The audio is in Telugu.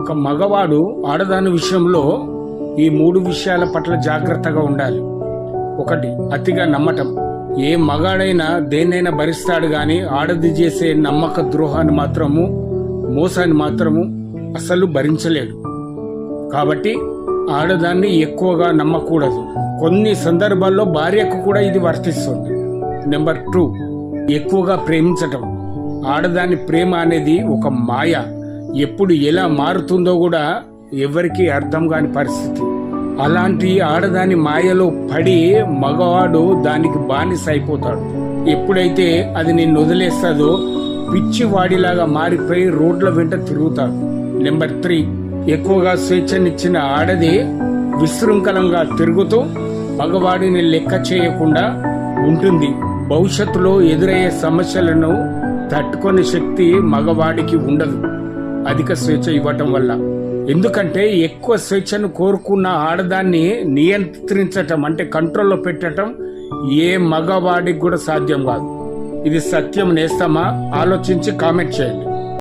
ఒక మగవాడు ఆడదాని విషయంలో ఈ మూడు విషయాల పట్ల జాగ్రత్తగా ఉండాలి. ఒకటి అతిగా నమ్మటం. ఏ మగాడైనా దేన్నైనా భరిస్తాడు గాని ఆడది చేసే నమ్మక ద్రోహాన్ని మాత్రము మోసాన్ని మాత్రము అసలు భరించలేడు. కాబట్టి ఆడదాన్ని ఎక్కువగా నమ్మకూడదు. కొన్ని సందర్భాల్లో భార్యకు కూడా ఇది వర్తిస్తుంది. నెంబర్ టూ ఎక్కువగా ప్రేమించటం. ఆడదాని ప్రేమ అనేది ఒక మాయ. ఎప్పుడు ఎలా మారుతుందో కూడా ఎవరికీ అర్థం కాని పరిస్థితి. అలాంటి ఆడదాని మాయలో పడి మగవాడు దానికి బానిస అయిపోతాడు. ఎప్పుడైతే అది నిన్ను వదిలేస్తుందో పిచ్చివాడిలాగా మారిపోయి రోడ్ల వెంట తిరుగుతాడు. నెంబర్ త్రీ ఎక్కువగా స్వేచ్ఛనిచ్చిన ఆడది విశృంఖలంగా తిరుగుతూ మగవాడిని లెక్క చేయకుండా ఉంటుంది. భవిష్యత్తులో ఎదురయ్యే సమస్యలను తట్టుకునే శక్తి మగవాడికి ఉండదు. అధిక స్వేచ్ఛ ఇవ్వటం వల్ల. ఎందుకంటే ఎక్కువ స్వేచ్ఛను కోరుకున్న ఆడదాన్ని నియంత్రించటం అంటే కంట్రోల్లో పెట్టడం ఏ మగవాడికి కూడా సాధ్యం కాదు. ఇది సత్యం నేస్తామా? ఆలోచించి కామెంట్ చేయండి.